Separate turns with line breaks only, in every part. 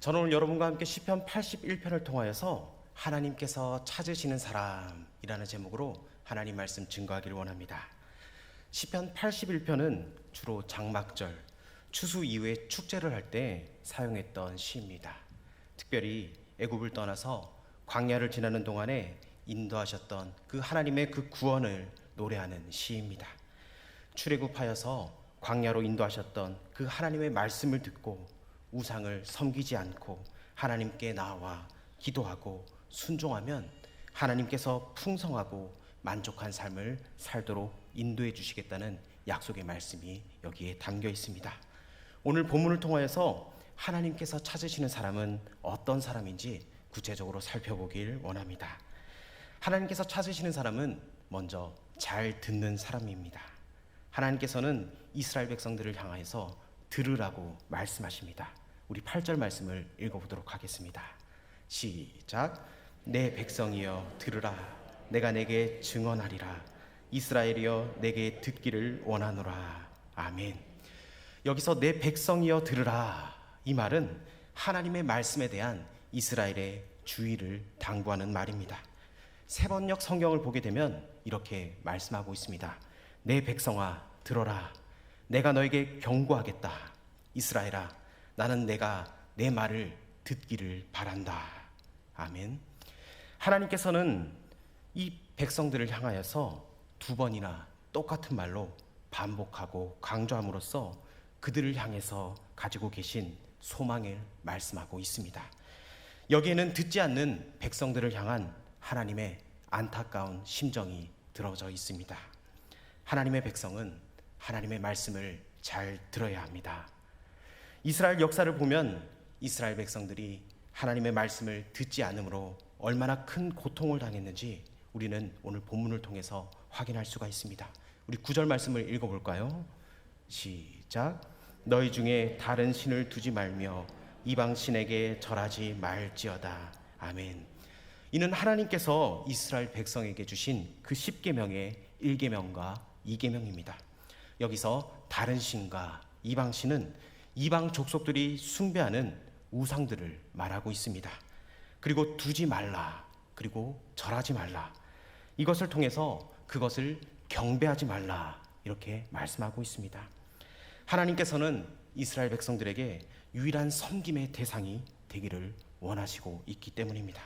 저는 오늘 여러분과 함께 시편 81편을 통하여서 하나님께서 찾으시는 사람이라는 제목으로 하나님 말씀 증거하기를 원합니다. 시편 81편은 주로 장막절, 추수 이후에 축제를 할 때 사용했던 시입니다. 특별히 애굽을 떠나서 광야를 지나는 동안에 인도하셨던 그 하나님의 그 구원을 노래하는 시입니다. 출애굽하여서 광야로 인도하셨던 그 하나님의 말씀을 듣고 우상을 섬기지 않고 하나님께 나와 기도하고 순종하면 하나님께서 풍성하고 만족한 삶을 살도록 인도해 주시겠다는 약속의 말씀이 여기에 담겨 있습니다. 오늘 본문을 통하여서 하나님께서 찾으시는 사람은 어떤 사람인지 구체적으로 살펴보길 원합니다. 하나님께서 찾으시는 사람은 먼저 잘 듣는 사람입니다. 하나님께서는 이스라엘 백성들을 향하여서 들으라고 말씀하십니다. 우리 8절 말씀을 읽어보도록 하겠습니다. 시작. 내 백성이여 들으라. 내가 내게 증언하리라. 이스라엘이여 내게 듣기를 원하노라. 아멘. 여기서 내 백성이여 들으라. 이 말은 하나님의 말씀에 대한 이스라엘의 주의를 당부하는 말입니다. 세번역 성경을 보게 되면 이렇게 말씀하고 있습니다. 내 백성아 들어라. 내가 너에게 경고하겠다. 이스라엘아 나는 내가 내 말을 듣기를 바란다. 아멘. 하나님께서는 이 백성들을 향하여서 두 번이나 똑같은 말로 반복하고 강조함으로써 그들을 향해서 가지고 계신 소망을 말씀하고 있습니다. 여기에는 듣지 않는 백성들을 향한 하나님의 안타까운 심정이 들어져 있습니다. 하나님의 백성은 하나님의 말씀을 잘 들어야 합니다. 이스라엘 역사를 보면 이스라엘 백성들이 하나님의 말씀을 듣지 않으므로 얼마나 큰 고통을 당했는지 우리는 오늘 본문을 통해서 확인할 수가 있습니다. 우리 구절 말씀을 읽어 볼까요? 시작. 너희 중에 다른 신을 두지 말며 이방 신에게 절하지 말지어다. 아멘. 이는 하나님께서 이스라엘 백성에게 주신 그 10계명의 1계명과 2계명입니다. 여기서 다른 신과 이방 신은 이방 족속들이 숭배하는 우상들을 말하고 있습니다. 그리고 두지 말라. 그리고 절하지 말라. 이것을 통해서 그것을 경배하지 말라. 이렇게 말씀하고 있습니다. 하나님께서는 이스라엘 백성들에게 유일한 섬김의 대상이 되기를 원하시고 있기 때문입니다.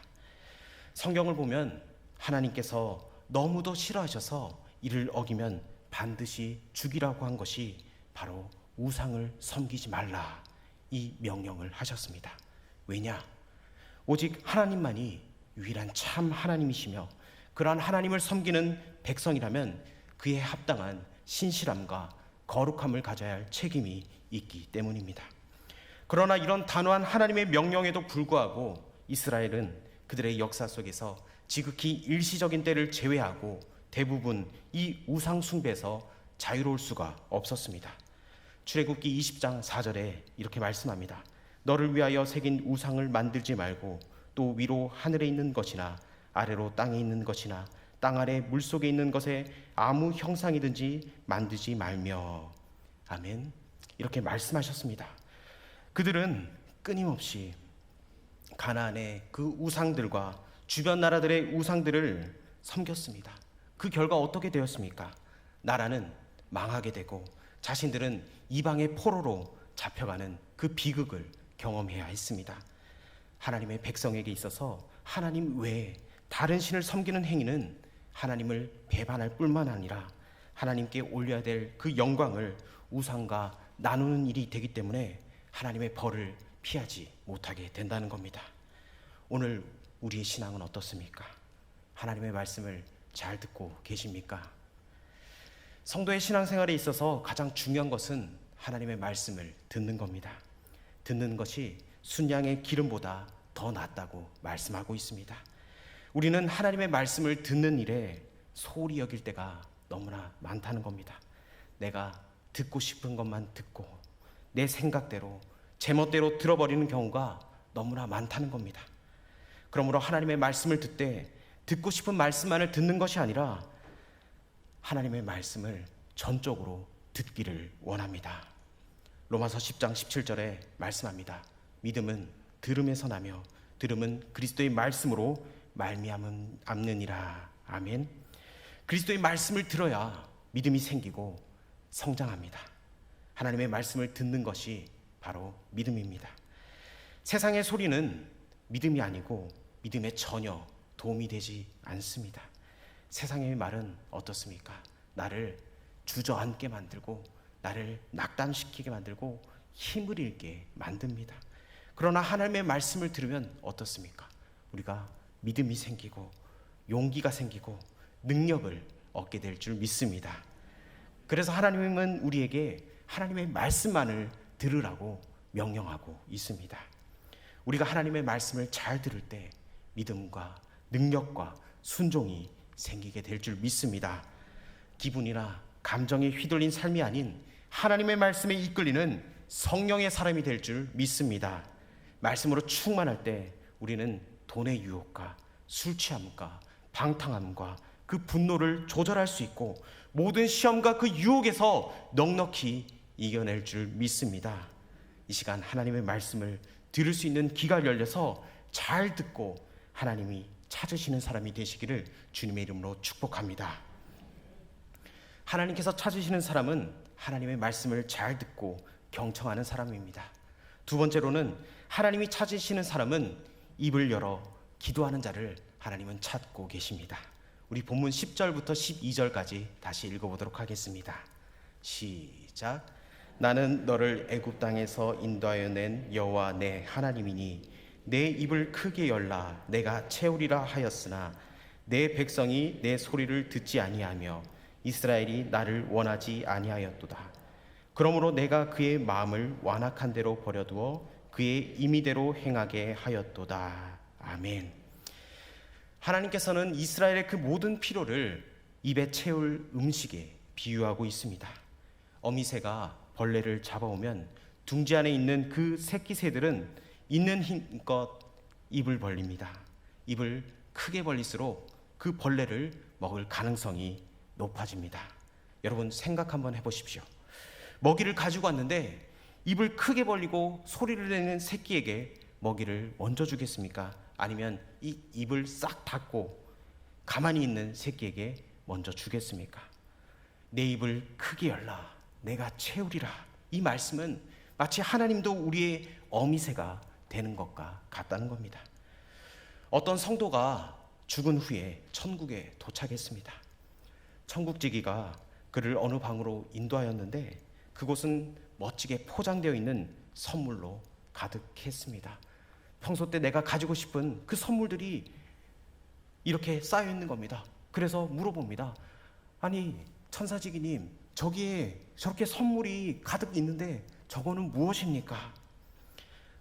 성경을 보면 하나님께서 너무도 싫어하셔서 이를 어기면 반드시 죽이라고 한 것이 바로 우상을 섬기지 말라 이 명령을 하셨습니다. 왜냐? 오직 하나님만이 유일한 참 하나님이시며 그러한 하나님을 섬기는 백성이라면 그에 합당한 신실함과 거룩함을 가져야 할 책임이 있기 때문입니다. 그러나 이런 단호한 하나님의 명령에도 불구하고 이스라엘은 그들의 역사 속에서 지극히 일시적인 때를 제외하고 대부분 이 우상 숭배에서 자유로울 수가 없었습니다. 출애굽기 20장 4절에 이렇게 말씀합니다. 너를 위하여 새긴 우상을 만들지 말고 또 위로 하늘에 있는 것이나 아래로 땅에 있는 것이나 땅 아래 물 속에 있는 것에 아무 형상이든지 만들지 말며 아멘. 이렇게 말씀하셨습니다. 그들은 끊임없이 가나안의 그 우상들과 주변 나라들의 우상들을 섬겼습니다. 그 결과 어떻게 되었습니까? 나라는 망하게 되고 자신들은 이방의 포로로 잡혀가는 그 비극을 경험해야 했습니다. 하나님의 백성에게 있어서 하나님 외에 다른 신을 섬기는 행위는 하나님을 배반할 뿐만 아니라 하나님께 올려야 될 그 영광을 우상과 나누는 일이 되기 때문에 하나님의 벌을 피하지 못하게 된다는 겁니다. 오늘 우리의 신앙은 어떻습니까? 하나님의 말씀을 잘 듣고 계십니까? 성도의 신앙생활에 있어서 가장 중요한 것은 하나님의 말씀을 듣는 겁니다. 듣는 것이 순양의 기름보다 더 낫다고 말씀하고 있습니다. 우리는 하나님의 말씀을 듣는 일에 소홀히 여길 때가 너무나 많다는 겁니다. 내가 듣고 싶은 것만 듣고 내 생각대로 제멋대로 들어버리는 경우가 너무나 많다는 겁니다. 그러므로 하나님의 말씀을 듣되 듣고 싶은 말씀만을 듣는 것이 아니라 하나님의 말씀을 전적으로 듣기를 원합니다. 로마서 10장 17절에 말씀합니다. 믿음은 들음에서 나며 들음은 그리스도의 말씀으로 말미암느니라. 아멘. 그리스도의 말씀을 들어야 믿음이 생기고 성장합니다. 하나님의 말씀을 듣는 것이 바로 믿음입니다. 세상의 소리는 믿음이 아니고 믿음에 전혀 도움이 되지 않습니다. 세상의 말은 어떻습니까? 나를 주저앉게 만들고 나를 낙담시키게 만들고 힘을 잃게 만듭니다. 그러나 하나님의 말씀을 들으면 어떻습니까? 우리가 믿음이 생기고 용기가 생기고 능력을 얻게 될 줄 믿습니다. 그래서 하나님은 우리에게 하나님의 말씀만을 들으라고 명령하고 있습니다. 우리가 하나님의 말씀을 잘 들을 때 믿음과 능력과 순종이 생기게 될 줄 믿습니다. 기분이나 감정에 휘둘린 삶이 아닌 하나님의 말씀에 이끌리는 성령의 사람이 될 줄 믿습니다. 말씀으로 충만할 때 우리는 돈의 유혹과 술 취함과 방탕함과 그 분노를 조절할 수 있고 모든 시험과 그 유혹에서 넉넉히 이겨낼 줄 믿습니다. 이 시간 하나님의 말씀을 들을 수 있는 귀가 열려서 잘 듣고 하나님이 찾으시는 사람이 되시기를 주님의 이름으로 축복합니다. 하나님께서 찾으시는 사람은 하나님의 말씀을 잘 듣고 경청하는 사람입니다. 두 번째로는 하나님이 찾으시는 사람은 입을 열어 기도하는 자를 하나님은 찾고 계십니다. 우리 본문 10절부터 12절까지 다시 읽어보도록 하겠습니다. 시작. 나는 너를 애굽 땅에서 인도하여 낸 여호와 내 하나님이니 내 입을 크게 열라 내가 채우리라 하였으나 내 백성이 내 소리를 듣지 아니하며 이스라엘이 나를 원하지 아니하였도다. 그러므로 내가 그의 마음을 완악한 대로 버려두어 그의 임의대로 행하게 하였도다. 아멘. 하나님께서는 이스라엘의 그 모든 필요를 입에 채울 음식에 비유하고 있습니다. 어미새가 벌레를 잡아오면 둥지 안에 있는 그 새끼 새들은 있는 힘껏 입을 벌립니다. 입을 크게 벌릴수록 그 벌레를 먹을 가능성이 높아집니다. 여러분 생각 한번 해보십시오. 먹이를 가지고 왔는데 입을 크게 벌리고 소리를 내는 새끼에게 먹이를 먼저 주겠습니까? 아니면 이 입을 싹 닫고 가만히 있는 새끼에게 먼저 주겠습니까? 내 입을 크게 열라. 내가 채우리라. 이 말씀은 마치 하나님도 우리의 어미새가 되는 것과 같다는 겁니다. 어떤 성도가 죽은 후에 천국에 도착했습니다. 천국지기가 그를 어느 방으로 인도하였는데 그곳은 멋지게 포장되어 있는 선물로 가득했습니다. 평소 때 내가 가지고 싶은 그 선물들이 이렇게 쌓여 있는 겁니다. 그래서 물어봅니다. 아니, 천사지기님, 저기에 저렇게 선물이 가득 있는데 저거는 무엇입니까?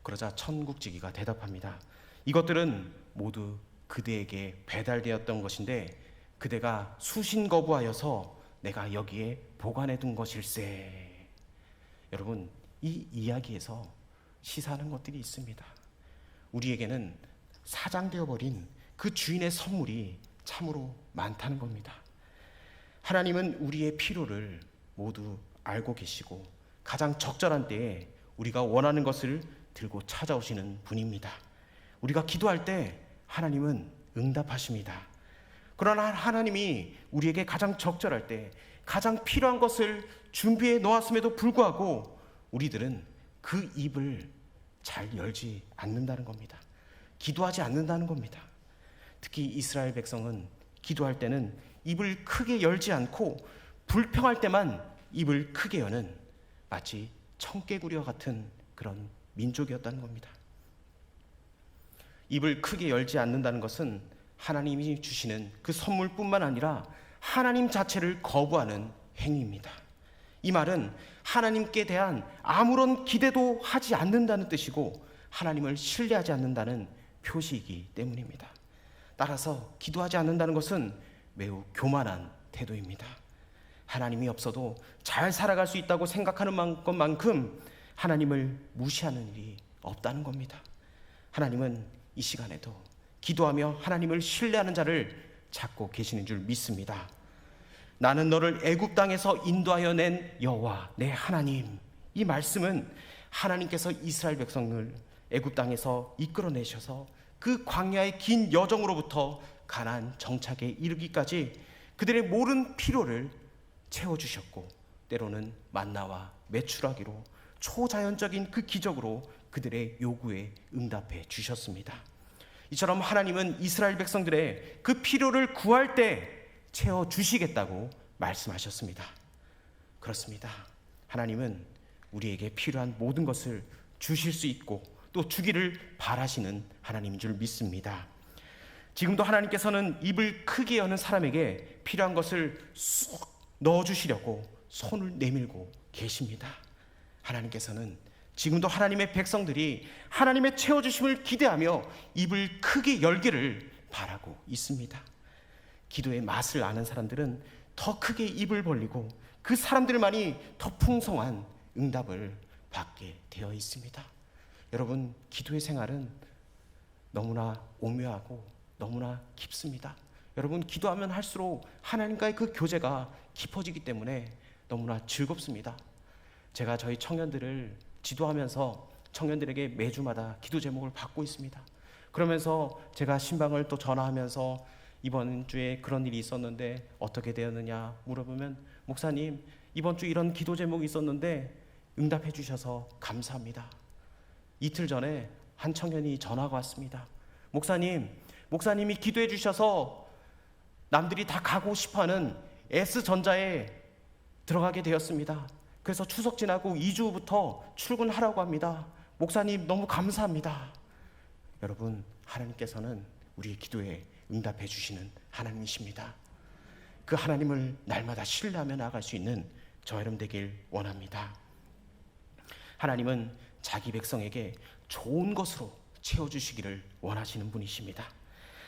그러자 천국지기가 대답합니다. 이것들은 모두 그대에게 배달되었던 것인데 그대가 수신 거부하여서 내가 여기에 보관해 둔 것일세. 여러분, 이 이야기에서 시사하는 것들이 있습니다. 우리에게는 사장되어 버린 그 주인의 선물이 참으로 많다는 겁니다. 하나님은 우리의 필요를 모두 알고 계시고 가장 적절한 때에 우리가 원하는 것을 들고 찾아오시는 분입니다. 우리가 기도할 때 하나님은 응답하십니다. 그러나 하나님이 우리에게 가장 적절할 때 가장 필요한 것을 준비해 놓았음에도 불구하고 우리들은 그 입을 잘 열지 않는다는 겁니다. 기도하지 않는다는 겁니다. 특히 이스라엘 백성은 기도할 때는 입을 크게 열지 않고 불평할 때만 입을 크게 여는 마치 청개구리와 같은 그런 민족이었다는 겁니다. 입을 크게 열지 않는다는 것은 하나님이 주시는 그 선물뿐만 아니라 하나님 자체를 거부하는 행위입니다. 이 말은 하나님께 대한 아무런 기대도 하지 않는다는 뜻이고 하나님을 신뢰하지 않는다는 표시이기 때문입니다. 따라서 기도하지 않는다는 것은 매우 교만한 태도입니다. 하나님이 없어도 잘 살아갈 수 있다고 생각하는 것만큼 하나님을 무시하는 일이 없다는 겁니다. 하나님은 이 시간에도 기도하며 하나님을 신뢰하는 자를 찾고 계시는 줄 믿습니다. 나는 너를 애굽 땅에서 인도하여 낸 여호와 내 하나님. 이 말씀은 하나님께서 이스라엘 백성을 애굽 땅에서 이끌어내셔서 그 광야의 긴 여정으로부터 가나안 정착에 이르기까지 그들의 모든 필요를 채워 주셨고 때로는 만나와 매출하기로 초자연적인 그 기적으로 그들의 요구에 응답해 주셨습니다. 이처럼 하나님은 이스라엘 백성들의 그 필요를 구할 때 채워 주시겠다고 말씀하셨습니다. 그렇습니다. 하나님은 우리에게 필요한 모든 것을 주실 수 있고 또 주기를 바라시는 하나님인 줄 믿습니다. 지금도 하나님께서는 입을 크게 여는 사람에게 필요한 것을 쏙 넣어 주시려고 손을 내밀고 계십니다. 하나님께서는 지금도 하나님의 백성들이 하나님의 채워 주심을 기대하며 입을 크게 열기를 바라고 있습니다. 기도의 맛을 아는 사람들은 더 크게 입을 벌리고 그 사람들만이 더 풍성한 응답을 받게 되어 있습니다. 여러분, 기도의 생활은 너무나 오묘하고 너무나 깊습니다. 여러분, 기도하면 할수록 하나님과의 그 교제가 깊어지기 때문에 너무나 즐겁습니다. 제가 저희 청년들을 지도하면서 청년들에게 매주마다 기도 제목을 받고 있습니다. 그러면서 제가 신방을 또 전화하면서 이번 주에 그런 일이 있었는데 어떻게 되었느냐 물어보면 목사님 이번 주 이런 기도 제목이 있었는데 응답해 주셔서 감사합니다. 이틀 전에 한 청년이 전화가 왔습니다. 목사님, 목사님이 기도해 주셔서 남들이 다 가고 싶어하는 S전자에 들어가게 되었습니다. 그래서 추석 지나고 2주 후부터 출근하라고 합니다. 목사님 너무 감사합니다. 여러분, 하나님께서는 우리의 기도에 응답해 주시는 하나님이십니다. 그 하나님을 날마다 신뢰하며 나아갈 수 있는 저 여러분 되길 원합니다. 하나님은 자기 백성에게 좋은 것으로 채워주시기를 원하시는 분이십니다.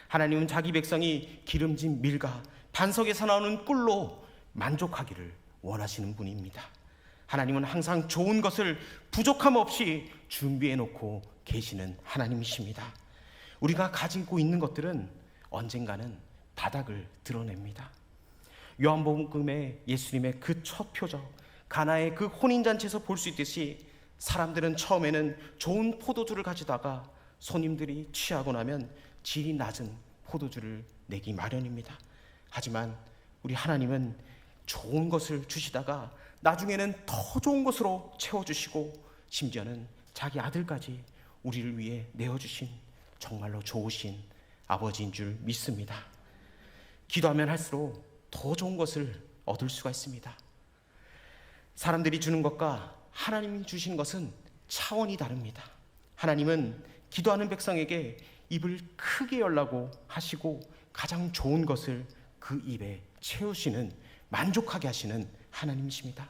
하나님은 자기 백성이 기름진 밀과 반석에서 나오는 꿀로 만족하기를 원하시는 분입니다. 하나님은 항상 좋은 것을 부족함 없이 준비해 놓고 계시는 하나님이십니다. 우리가 가지고 있는 것들은 언젠가는 바닥을 드러냅니다. 요한복음의 예수님의 그 첫 표적 가나의 그 혼인 잔치에서 볼 수 있듯이 사람들은 처음에는 좋은 포도주를 가지다가 손님들이 취하고 나면 질이 낮은 포도주를 내기 마련입니다. 하지만 우리 하나님은 좋은 것을 주시다가 나중에는 더 좋은 것으로 채워주시고 심지어는 자기 아들까지 우리를 위해 내어주신 정말로 좋으신 아버지인 줄 믿습니다. 기도하면 할수록 더 좋은 것을 얻을 수가 있습니다. 사람들이 주는 것과 하나님이 주신 것은 차원이 다릅니다. 하나님은 기도하는 백성에게 입을 크게 열라고 하시고 가장 좋은 것을 그 입에 채우시는 만족하게 하시는 하나님이십니다.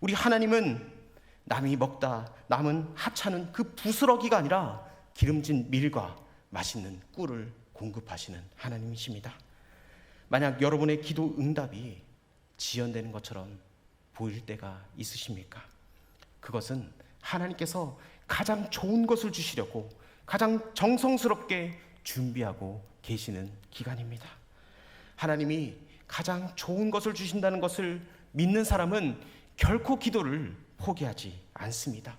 우리 하나님은 남이 먹다 남은 하찮은 그 부스러기가 아니라 기름진 밀과 맛있는 꿀을 공급하시는 하나님이십니다. 만약 여러분의 기도 응답이 지연되는 것처럼 보일 때가 있으십니까? 그것은 하나님께서 가장 좋은 것을 주시려고 가장 정성스럽게 준비하고 계시는 기간입니다. 하나님이 가장 좋은 것을 주신다는 것을 믿는 사람은 결코 기도를 포기하지 않습니다.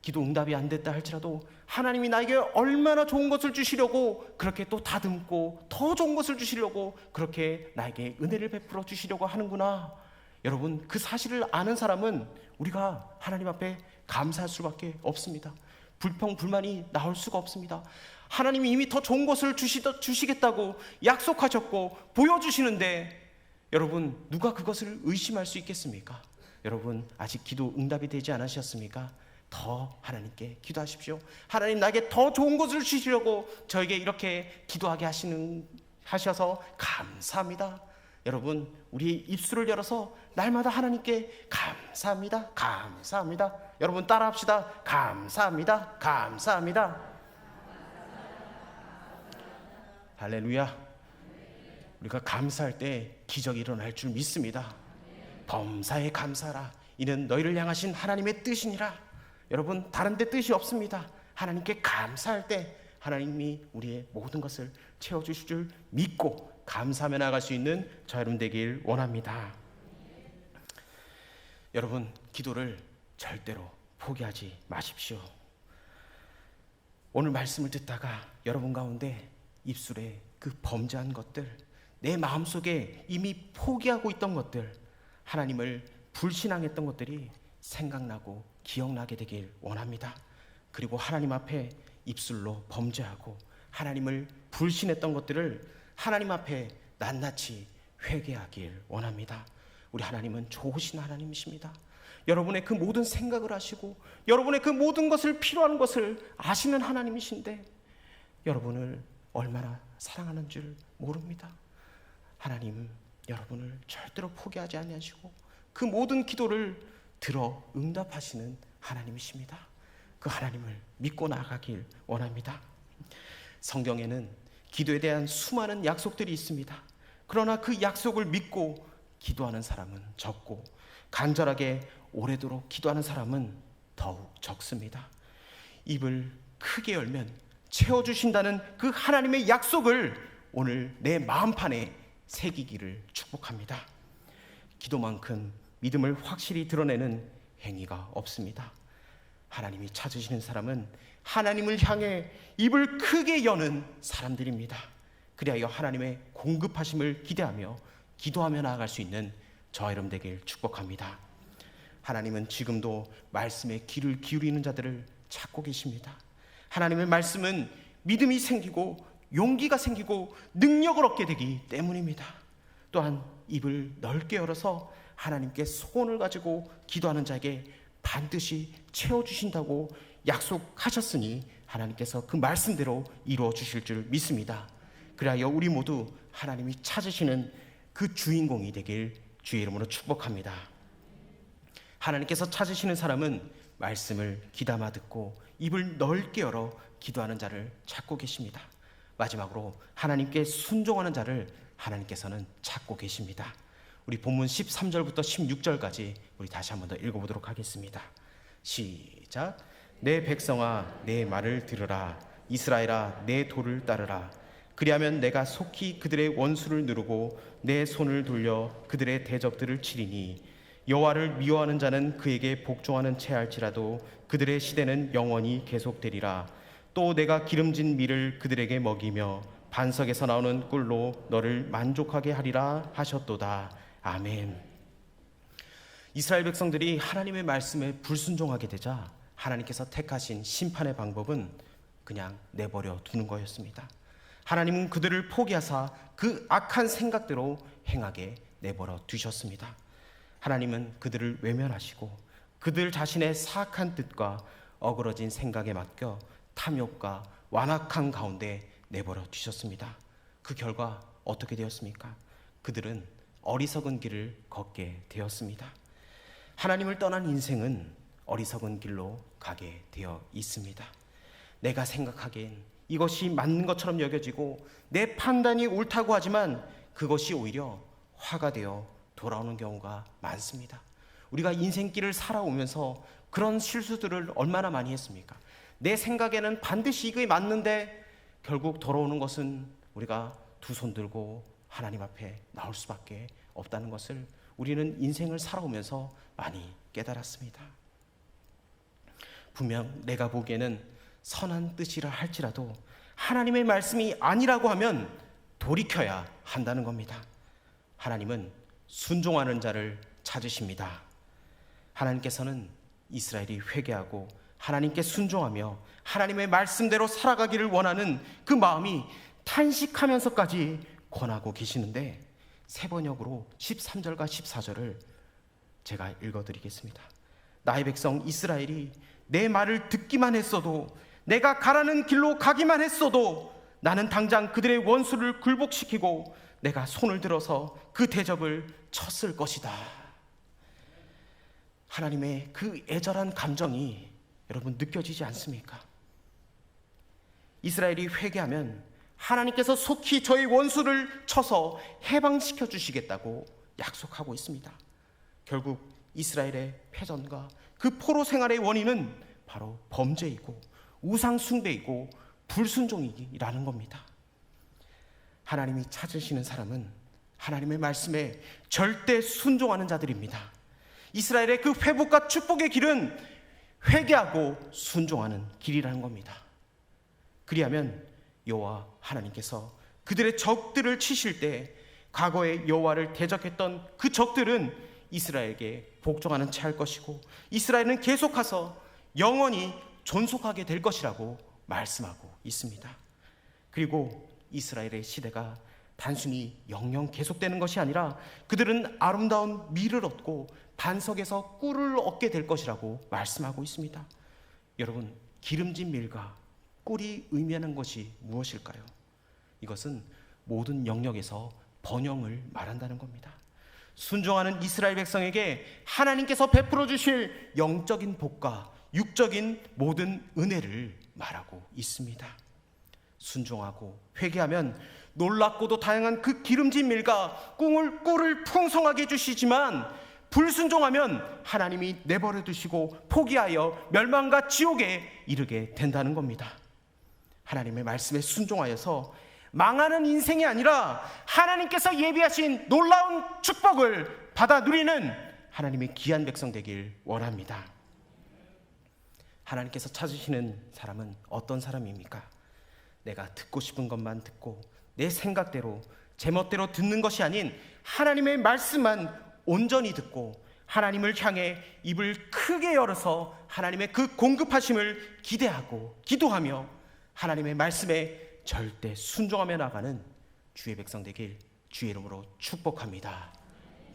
기도 응답이 안 됐다 할지라도 하나님이 나에게 얼마나 좋은 것을 주시려고 그렇게 또 다듬고 더 좋은 것을 주시려고 그렇게 나에게 은혜를 베풀어 주시려고 하는구나. 여러분 그 사실을 아는 사람은 우리가 하나님 앞에 감사할 수밖에 없습니다. 불평 불만이 나올 수가 없습니다. 하나님이 이미 더 좋은 것을 주시, 주시겠다고 약속하셨고 보여주시는데 여러분 누가 그것을 의심할 수 있겠습니까? 여러분 아직 기도 응답이 되지 않으셨습니까? 더 하나님께 기도하십시오. 하나님 나에게 더 좋은 것을 주시려고 저에게 이렇게 기도하게 하시는 하셔서 감사합니다. 여러분 우리 입술을 열어서 날마다 하나님께 감사합니다. 감사합니다. 여러분 따라합시다. 감사합니다. 감사합니다. 할렐루야. 우리가 감사할 때 기적이 일어날 줄 믿습니다. 범사에 감사라. 이는 너희를 향하신 하나님의 뜻이니라. 여러분 다른 데 뜻이 없습니다. 하나님께 감사할 때 하나님이 우리의 모든 것을 채워 주실 줄 믿고 감사하며 나갈 수 있는 저 여러분 되길 원합니다. 여러분 기도를 절대로 포기하지 마십시오. 오늘 말씀을 듣다가 여러분 가운데 입술에 그 범죄한 것들, 내 마음속에 이미 포기하고 있던 것들, 하나님을 불신앙했던 것들이 생각나고 기억나게 되길 원합니다. 그리고 하나님 앞에 입술로 범죄하고 하나님을 불신했던 것들을 하나님 앞에 낱낱이 회개하길 원합니다. 우리 하나님은 좋으신 하나님이십니다. 여러분의 그 모든 생각을 아시고 여러분의 그 모든 것을 필요한 것을 아시는 하나님이신데 여러분을 얼마나 사랑하는 줄 모릅니다. 하나님 여러분을 절대로 포기하지 아니하시고 그 모든 기도를 들어 응답하시는 하나님이십니다. 그 하나님을 믿고 나아가길 원합니다. 성경에는 기도에 대한 수많은 약속들이 있습니다. 그러나 그 약속을 믿고 기도하는 사람은 적고 간절하게 오래도록 기도하는 사람은 더욱 적습니다. 입을 크게 열면 채워주신다는 그 하나님의 약속을 오늘 내 마음판에 새기기를 축복합니다. 기도만큼 믿음을 확실히 드러내는 행위가 없습니다. 하나님이 찾으시는 사람은 하나님을 향해 입을 크게 여는 사람들입니다. 그리하여 하나님의 공급하심을 기대하며 기도하며 나아갈 수 있는 저와 여러분 되길 축복합니다. 하나님은 지금도 말씀에 귀를 기울이는 자들을 찾고 계십니다. 하나님의 말씀은 믿음이 생기고 용기가 생기고 능력을 얻게 되기 때문입니다. 또한 입을 넓게 열어서 하나님께 소원을 가지고 기도하는 자에게 반드시 채워주신다고 약속하셨으니 하나님께서 그 말씀대로 이루어 주실 줄 믿습니다. 그리하여 우리 모두 하나님이 찾으시는 그 주인공이 되길 주의 이름으로 축복합니다. 하나님께서 찾으시는 사람은 말씀을 귀담아 듣고 입을 넓게 열어 기도하는 자를 찾고 계십니다. 마지막으로 하나님께 순종하는 자를 하나님께서는 찾고 계십니다. 우리 본문 13절부터 16절까지 우리 다시 한번 더 읽어보도록 하겠습니다. 시작. 내 백성아, 내 말을 들으라. 이스라엘아, 내 도를 따르라. 그리하면 내가 속히 그들의 원수를 누르고 내 손을 돌려 그들의 대적들을 치리니 여호와를 미워하는 자는 그에게 복종하는 채 할지라도 그들의 시대는 영원히 계속되리라. 또 내가 기름진 밀을 그들에게 먹이며 반석에서 나오는 꿀로 너를 만족하게 하리라 하셨도다. 아멘. 이스라엘 백성들이 하나님의 말씀에 불순종하게 되자 하나님께서 택하신 심판의 방법은 그냥 내버려 두는 거였습니다. 하나님은 그들을 포기하사 그 악한 생각대로 행하게 내버려 두셨습니다. 하나님은 그들을 외면하시고 그들 자신의 사악한 뜻과 어그러진 생각에 맡겨 탐욕과 완악한 가운데 내버려 두셨습니다. 그 결과 어떻게 되었습니까? 그들은 어리석은 길을 걷게 되었습니다. 하나님을 떠난 인생은 어리석은 길로 가게 되어 있습니다. 내가 생각하기엔 이것이 맞는 것처럼 여겨지고 내 판단이 옳다고 하지만 그것이 오히려 화가 되어 돌아오는 경우가 많습니다. 우리가 인생길을 살아오면서 그런 실수들을 얼마나 많이 했습니까? 내 생각에는 반드시 이게 맞는데 결국 돌아오는 것은 우리가 두 손 들고 하나님 앞에 나올 수밖에 없다는 것을 우리는 인생을 살아오면서 많이 깨달았습니다. 분명 내가 보기에는 선한 뜻이라 할지라도 하나님의 말씀이 아니라고 하면 돌이켜야 한다는 겁니다. 하나님은 순종하는 자를 찾으십니다. 하나님께서는 이스라엘이 회개하고 하나님께 순종하며 하나님의 말씀대로 살아가기를 원하는 그 마음이 탄식하면서까지 권하고 계시는데 세 번역으로 13절과 14절을 제가 읽어드리겠습니다. 나의 백성 이스라엘이 내 말을 듣기만 했어도 내가 가라는 길로 가기만 했어도 나는 당장 그들의 원수를 굴복시키고 내가 손을 들어서 그 대적을 쳤을 것이다. 하나님의 그 애절한 감정이 여러분 느껴지지 않습니까? 이스라엘이 회개하면 하나님께서 속히 저희 원수를 쳐서 해방시켜 주시겠다고 약속하고 있습니다. 결국 이스라엘의 패전과 그 포로 생활의 원인은 바로 범죄이고 우상숭배이고 불순종이라는 겁니다. 하나님이 찾으시는 사람은 하나님의 말씀에 절대 순종하는 자들입니다. 이스라엘의 그 회복과 축복의 길은 회개하고 순종하는 길이라는 겁니다. 그리하면 여호와 하나님께서 그들의 적들을 치실 때 과거에 여호와를 대적했던 그 적들은 이스라엘에게 복종하는 채할 것이고 이스라엘은 계속해서 영원히 존속하게 될 것이라고 말씀하고 있습니다. 그리고 이스라엘의 시대가 단순히 영영 계속되는 것이 아니라 그들은 아름다운 밀을 얻고 반석에서 꿀을 얻게 될 것이라고 말씀하고 있습니다. 여러분, 기름진 밀과 꿀이 의미하는 것이 무엇일까요? 이것은 모든 영역에서 번영을 말한다는 겁니다. 순종하는 이스라엘 백성에게 하나님께서 베풀어 주실 영적인 복과 육적인 모든 은혜를 말하고 있습니다. 순종하고 회개하면 놀랍고도 다양한 그 기름진 밀과 꿀을, 풍성하게 해주시지만 불순종하면 하나님이 내버려 두시고 포기하여 멸망과 지옥에 이르게 된다는 겁니다. 하나님의 말씀에 순종하여서 망하는 인생이 아니라 하나님께서 예비하신 놀라운 축복을 받아 누리는 하나님의 귀한 백성 되길 원합니다. 하나님께서 찾으시는 사람은 어떤 사람입니까? 내가 듣고 싶은 것만 듣고 내 생각대로 제멋대로 듣는 것이 아닌 하나님의 말씀만 온전히 듣고 하나님을 향해 입을 크게 열어서 하나님의 그 공급하심을 기대하고 기도하며 하나님의 말씀에 절대 순종하며 나가는 주의 백성 되길 주의 이름으로 축복합니다.